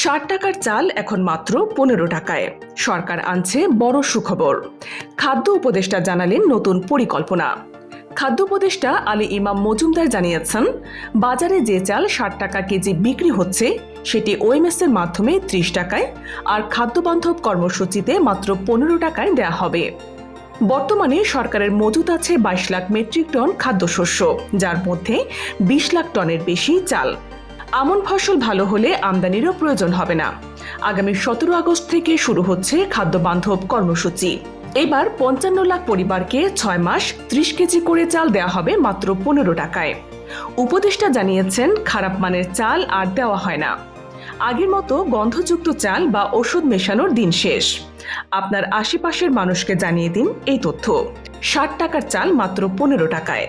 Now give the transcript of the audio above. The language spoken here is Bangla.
ষাট টাকার চাল এখন মাত্র পনেরো টাকায়। সরকার আনছে বড় সুখবর। খাদ্য উপদেষ্টা জানালেন নতুন পরিকল্পনা। খাদ্য উপদেষ্টা আলী ইমাম মজুমদার জানিয়েছেন, বাজারে যে চাল ষাট টাকা কেজি বিক্রি হচ্ছে, সেটি ওএমএস এর মাধ্যমে ত্রিশ টাকায়, আর খাদ্যবান্ধব কর্মসূচিতে মাত্র পনেরো টাকায় দেয়া হবে। বর্তমানে সরকারের মজুত আছে বাইশ লাখ মেট্রিক টন খাদ্যশস্য, যার মধ্যে বিশ লাখ টনের বেশি চাল। আমন ফসল ভালো হলে আমদানিরও প্রয়োজন হবে না। আগামী সতেরো আগস্ট থেকে শুরু হচ্ছে খাদ্য বান্ধব কর্মসূচি। এবার পঞ্চান্ন লাখ পরিবারকে ছয় মাস ত্রিশ কেজি করে চাল দেওয়া হবে মাত্র পনেরো টাকায়। উপদেষ্টা জানিয়েছেন, খারাপ মানের চাল আর দেওয়া হয় না। আগের মতো গন্ধযুক্ত চাল বা ওষুধ মেশানোর দিন শেষ। আপনার আশেপাশের মানুষকে জানিয়ে দিন এই তথ্য। ষাট টাকার চাল মাত্র পনেরো টাকায়।